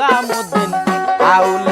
Nizamuddin আউল